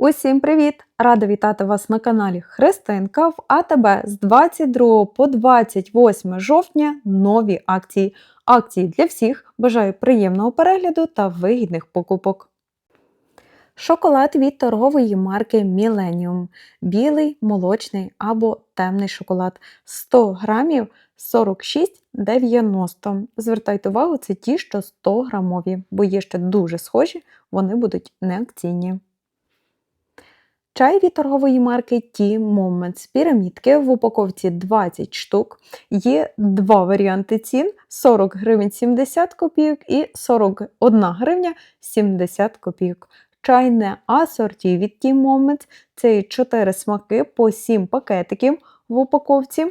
Усім привіт! Рада вітати вас на каналі Христинка в АТБ з 22 по 28 жовтня нові акції. Акції для всіх. Бажаю приємного перегляду та вигідних покупок. Шоколад від торгової марки Millennium. Білий, молочний або темний шоколад. 100 грамів 46,90. Звертайте увагу, це ті, що 100 грамові, бо є ще дуже схожі, вони будуть не акційні. Чай від торгової марки Tea Moments. Пірамідки в упаковці 20 штук. Є два варіанти цін: 40 гривень 70 копійок і 41 гривня 70 копійок. Чайне асорті від Tea Moments – це 4 смаки по 7 пакетиків в упаковці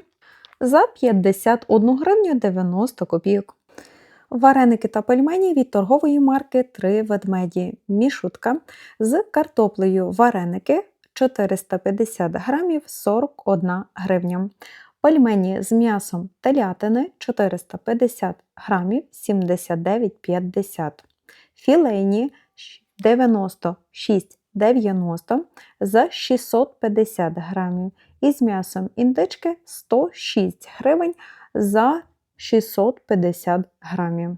за 51 гривню 90 копійок. Вареники та пельмені від торгової марки Три ведмеді. Мішутка з картоплею вареники 450 грамів 41 гривня. Пельмені з м'ясом телятини 450 грамів 79,50. Філейні 96,90 за 650 грамів. І з м'ясом індички 106 гривень за 650 грамів.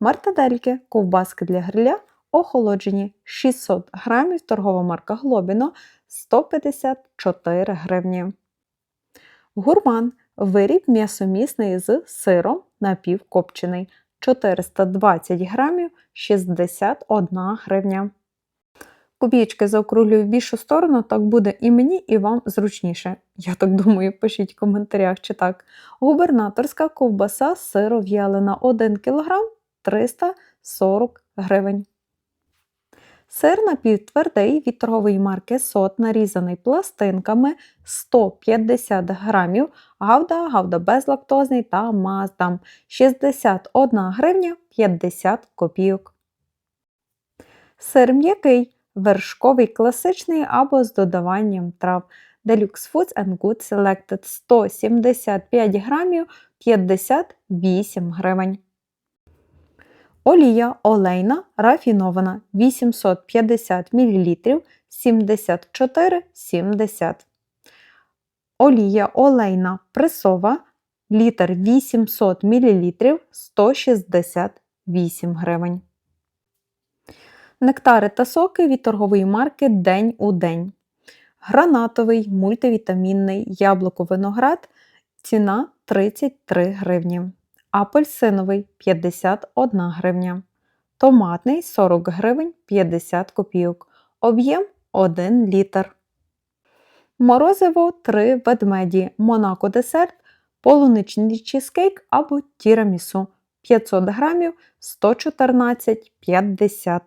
Мартадельки, ковбаски для гриля охолоджені 600 грамів, торгова марка Глобіно 154 гривні. Гурман виріб м'ясомісний з сиром напівкопчений 420 грамів 61 гривня. Кубічки заокруглюю в більшу сторону, так буде і мені, і вам зручніше. Я так думаю, пишіть в коментарях чи так. Губернаторська ковбаса сиров'ялина 1 кг 340 гривень. Сир напівтвердий від торгової марки сот, нарізаний пластинками 150 грамів, гавда, гавда безлактозний та маздам 61 гривня 50 копійок. Сир м'який, вершковий класичний або з додаванням трав. Deluxe Foods and Good Selected 175 грамів 58 гривень. Олія олейна рафінована 850 мл 74,70. Олія олейна пресова літр 800 мл 168 гривень. Нектари та соки від торгової марки День у день. Гранатовий мультивітамінний яблуко виноград. Ціна 33 гривні апельсиновий 51 гривня, томатний 40 гривень 50 копійок, об'єм 1 літр. Морозиво 3 ведмеді, Монако десерт, полуничний чизкейк або тірамісу 500 грамів 114,50.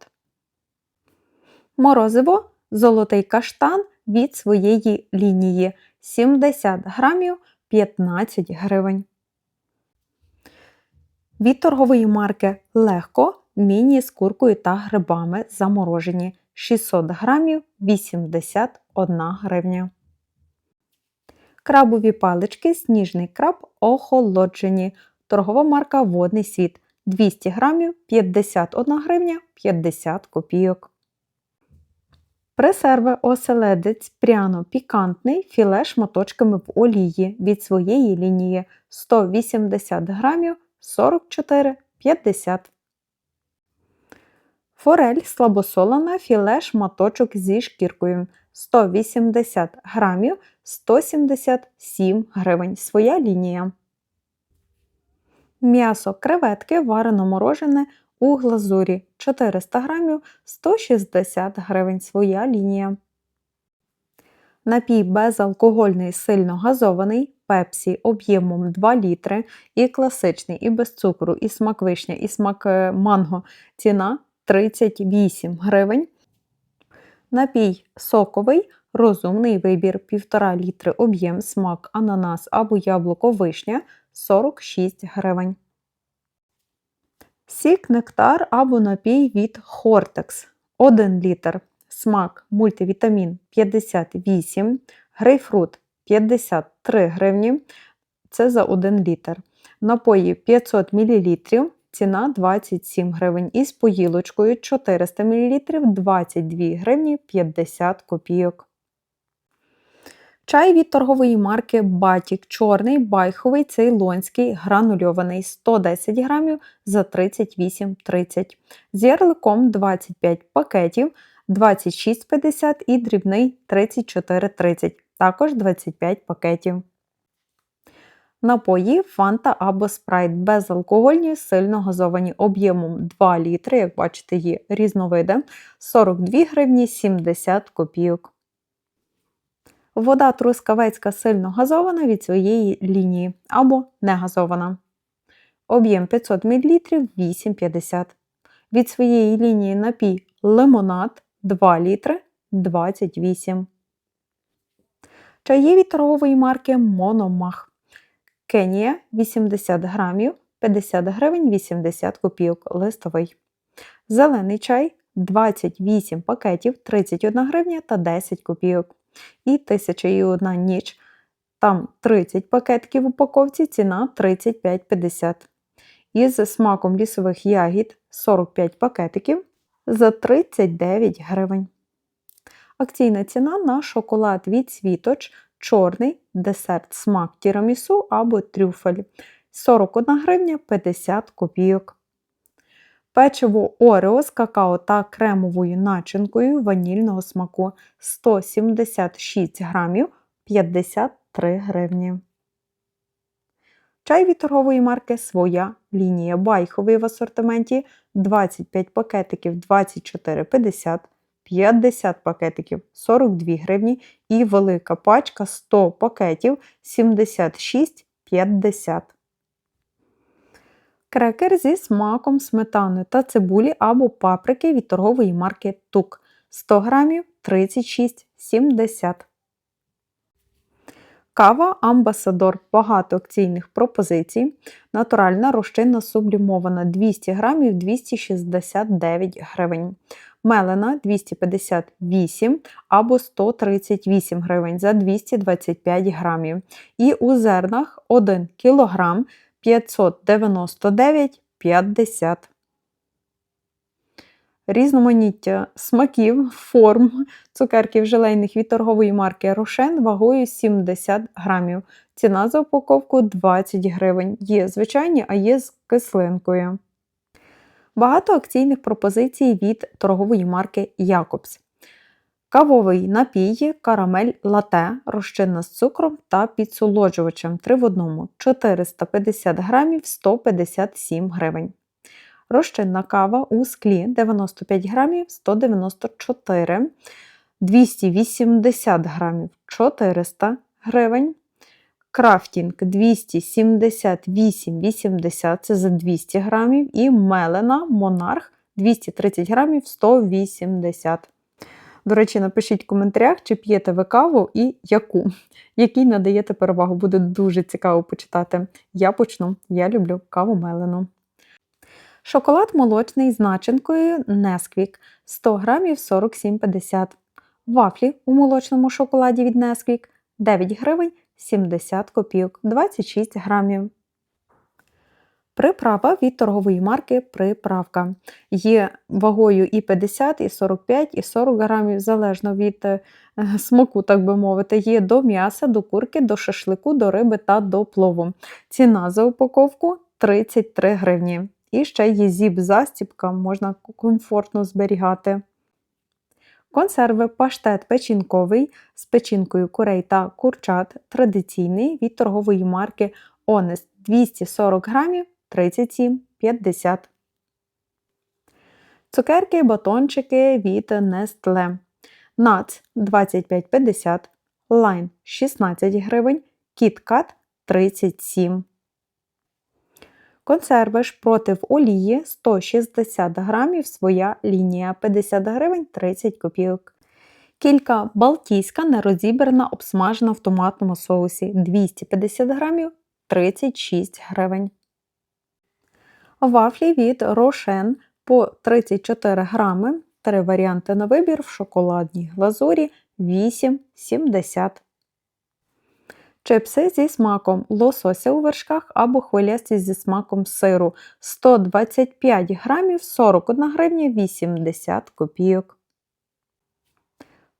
Морозиво золотий каштан від своєї лінії 70 грамів 15 гривень. Від торгової марки Легко міні з куркою та грибами заморожені 600 грамів 81 гривня. Крабові палички сніжний краб охолоджені. Торгова марка Водний світ 200 грамів 51 гривня 50 копійок. Пресерви оселедець пряно пікантний філе шматочками в олії від своєї лінії 180 грамів 44,50. Форель слабосолена філе шматочок зі шкіркою 180 грамів 177 гривень. Своя лінія. М'ясо креветки варено морожене у глазурі 400 грамів 160 гривень. Своя лінія. Напій безалкогольний сильно газований пепсі об'ємом 2 літри, і класичний, і без цукру, і смак вишня, і смак е, манго. Ціна 38 гривень. Напій соковий, розумний вибір 1,5 літри об'єм, смак ананас або яблуко вишня 46 гривень. Сік нектар або напій від Хортекс 1 літр. Смак мультивітамін 58, грейпфрут 53 гривні. Це за 1 літр. Напої 500 мл. ціна 27 гривень. І з поїлочкою 400 мл 22 гривні 50 копійок. Чай від торгової марки Батік чорний, байховий, цейлонський, гранульований 110 грамів за 38,30. З ярликом 25 пакетів 26,50 і дрібний 34,30, також 25 пакетів. Напої Фанта або спрайт безалкогольні, сильно газовані об'ємом 2 літри, як бачите, є різновиди 42 гривні 70 копійок. Вода трускавецька сильно газована від своєї лінії або не газована. Об'єм 500 мл 8,50 Від своєї лінії напій лимонад 2 літри 28 Чаї від торгової марки Мономах. Кенія 80 грамів 50 гривень 80 копійок листовий. Зелений чай 28 пакетів 31 гривня та 10 копійок. І 1001 ніч. Там 30 пакетків в упаковці, ціна 35,50. Із смаком лісових ягід 45 пакетиків за 39 гривень. Акційна ціна на шоколад від світоч чорний десерт смак тірамісу або трюфель 41 гривня 50 копійок. Печиво Орео з какао та кремовою начинкою ванільного смаку 176 грамів 53 гривні. Чай від торгової марки Своя лінія байховий в асортименті 25 пакетиків 24,50 50 пакетиків 42 гривні і велика пачка 100 пакетів 76,50. Крекер зі смаком сметани та цибулі або паприки від торгової марки Тук 100 грамів 36,70. Кава Амбасадор багато акційних пропозицій. Натуральна розчинна сублімована 200 грамів 269 гривень. Мелена 258 або 138 гривень за 225 грамів. І у зернах 1 кг 599,50. Різноманіття смаків, форм, цукерків желейних від торгової марки Рошен вагою 70 грамів. Ціна за упаковку 20 гривень. Є звичайні, а є з кислинкою. Багато акційних пропозицій від торгової марки Якобс. Кавовий напій, карамель лате, розчинна з цукром та підсолоджувачем 3 в 1 450 грамів 157 гривень. Розчинна кава у склі 95 грамів 194 280 грамів 400 гривень. Крафтінг 278,80 це за 200 грамів. І мелена Монарх 230 грамів 180 До речі, напишіть в коментарях, чи п'єте ви каву і яку, якій надаєте перевагу. Буде дуже цікаво почитати. Я почну. Я люблю каву мелену. Шоколад молочний з начинкою Nesquik 100 грамів 47,50 Вафлі у молочному шоколаді від Nesquik 9 гривень 70 копійок 26 грамів. Приправа від торгової марки Приправка. Є вагою і 50, і 45, і 40 грамів, залежно від е, смаку, так би мовити, є до м'яса, до курки, до шашлику, до риби та до плову. Ціна за упаковку 33 гривні. І ще є зіп-застіпка, можна комфортно зберігати. Консерви паштет печінковий з печінкою курей та курчат традиційний від торгової марки Honest 240 грамів 37,50. Цукерки батончики від Nestle. Нац 25,50, Line 16 гривень, KitKat 37 Консерви шпроти в олії 160 грамів, своя лінія 50 гривень 30 копійок. Кілька балтійська нерозібрана обсмажена в томатному соусі 250 грамів 36 гривень. Вафлі від Рошен по 34 грами. Три варіанти на вибір в шоколадній глазурі 8,70 Чипси зі смаком лосося у вершках або хвилясті зі смаком сиру 125 грамів 41 гривня 80 копійок.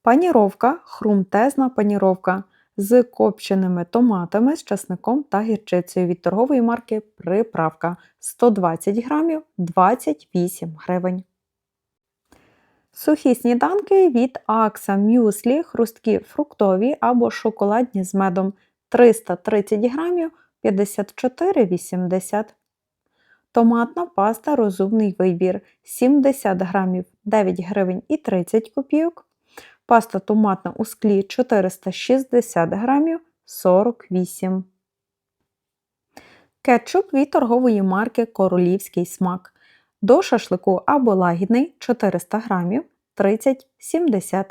Паніровка хрумтезна паніровка з копченими томатами, з часником та гірчицею від торгової марки Приправка 120 грамів 28 гривень. Сухі сніданки від Акса Мюслі, хрусткі фруктові або шоколадні з медом 330 грамів 54,80. Томатна паста розумний вибір 70 грамів 9 гривень і 30 копійок. Паста томатна у склі 460 грамів 48. Кетчуп від торгової марки Королівський смак. До шашлику або лагідний 400 грамів 30,70.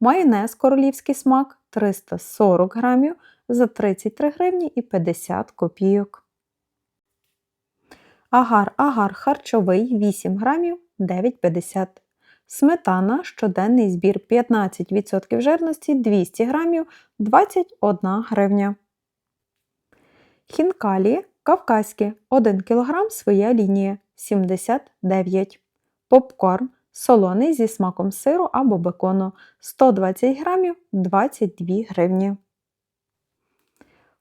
Майонез королівський смак 340 грамів за 33 гривні і 50 копійок. Агар-агар харчовий 8 грамів 9,50. Сметана щоденний збір 15% жирності 200 грамів 21 гривня. Хінкалі кавказькі 1 кг своя лінія 79. Попкорн солоний зі смаком сиру або бекону 120 грамів 22 гривні.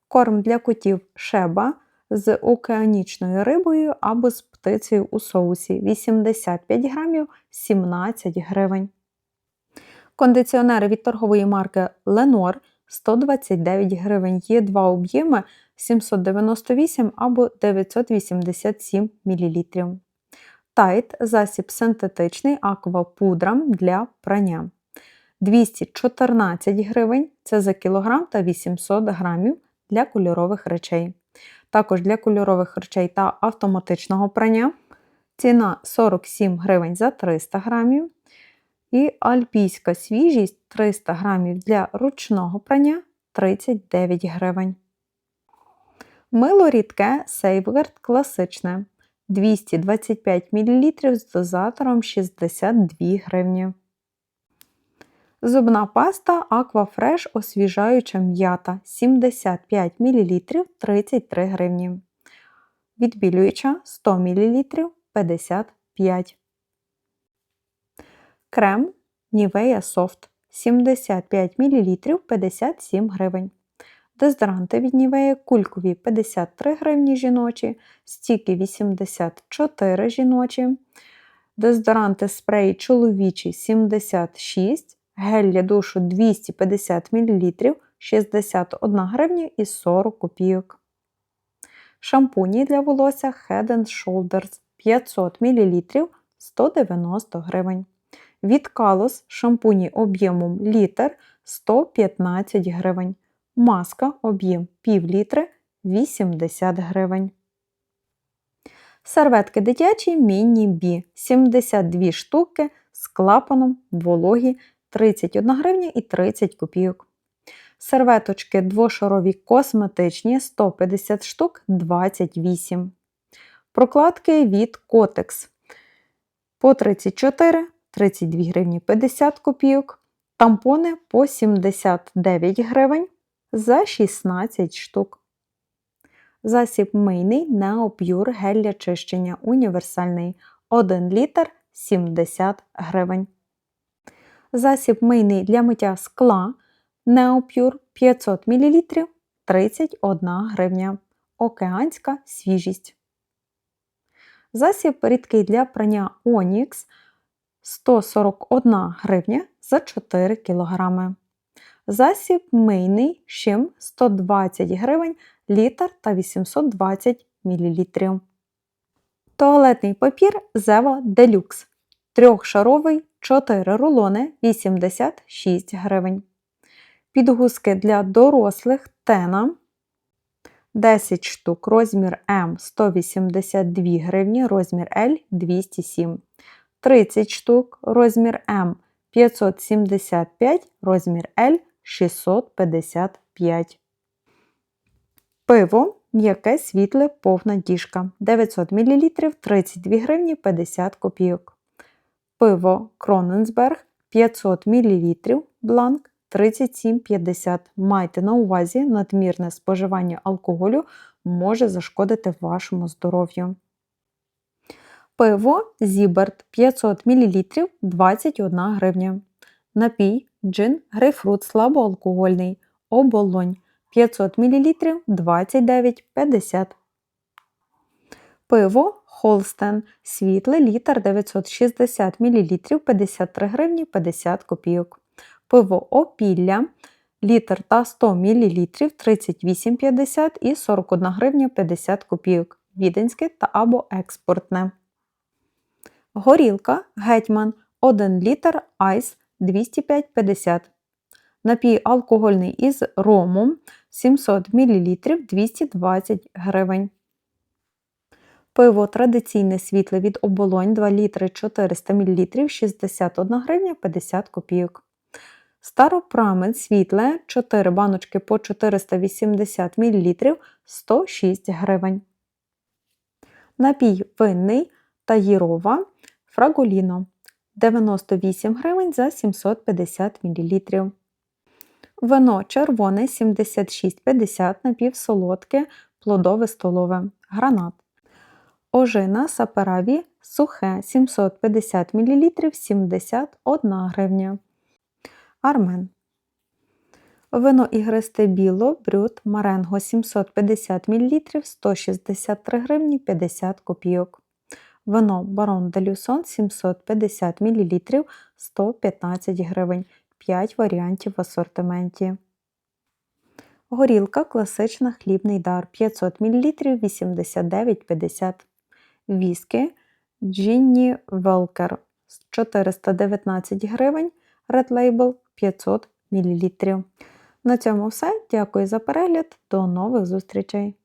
Корм для котів шеба з океанічною рибою або з птицею у соусі 85 грамів 17 гривень. Кондиціонери від торгової марки Lenor 129 гривень. Є два об'єми 798 або 987 мл. Тайт засіб синтетичний аквапудра для прання. 214 гривень це за кілограм та 800 грамів для кольорових речей. Також для кольорових речей та автоматичного прання ціна 47 гривень за 300 грамів. І альпійська свіжість 300 грамів для ручного прання 39 гривень. Мило рідке Safeguard класичне 225 мл з дозатором 62 гривні. Зубна паста Aquafresh освіжаюча м'ята 75 мл 33 гривні. Відбілююча 100 мл 55. Крем Nivea Soft 75 мл 57 гривень. Дезодоранти від Nivea кулькові 53 гривні жіночі, стіки 84 жіночі. Дезодоранти спрей чоловічі 76 гель для душу 250 мл 61 гривня і 40 копійок. Шампуні для волосся Head Shoulders 500 мл 190 гривень. Від Калос шампуні об'ємом літр 115 гривень. Маска об'єм пів літри 80 гривень. Серветки дитячі міні-бі 72 штуки з клапаном вологі 31 гривня і 30 копійок. Серветочки двошарові косметичні 150 штук 28. Прокладки від Котекс по 34, 32 гривні 50 копійок. Тампони по 79 гривень за 16 штук. Засіб мийний Neopure гель для чищення універсальний 1 літр 70 гривень. Засіб мийний для миття скла Neopure 500 мл 31 гривня. Океанська свіжість. Засіб рідкий для прання Onyx 141 гривня за 4 кг. Засіб мийний щим 120 гривень літр та 820 мл. Туалетний папір Zeva Deluxe. Трьохшаровий 4 рулони 86 гривень. Підгузки для дорослих тена 10 штук, розмір М 182 гривні, розмір L 207. 30 штук, розмір М 575, розмір L 655. Пиво м'яке світле повна діжка 900 мл 32 гривні 50 копійок. Пиво Кроненсберг 500 мл бланк 37,50. Майте на увазі, надмірне споживання алкоголю може зашкодити вашому здоров'ю. Пиво Зіберт 500 мл 21 гривня. Напій джин грейпфрут слабоалкогольний оболонь 500 мл 29,50. Пиво Холстен світле літр 960 мл 53 гривні 50 копійок. Пиво Опілля літр та 100 мл 38,50 і 41 гривня 50 копійок. Віденське та або експортне. Горілка Гетьман 1 літр айс 205,50. Напій алкогольний із ромом 700 мл 220 гривень. Пиво традиційне світле від оболонь 2 літри 400 мл 61 гривня 50 копійок. Старопрамен світле 4 баночки по 480 мл 106 гривень. Напій винний Таїрова Фраголіно 98 гривень за 750 мл. Вино червоне 76,50 напівсолодке, плодове столове. Гранат. Ожина сапераві сухе 750 мл 71 гривня. Армен. Вино ігристе біло брют Маренго 750 мл 163 гривні 50 копійок. Вино Барон де Люсон 750 мл 115 гривень. 5 варіантів в асортименті. Горілка класична хлібний дар 500 мл 89,50 Віскі Джинні Велкер 419 гривень. Red Label 500 мл. На цьому все. Дякую за перегляд. До нових зустрічей!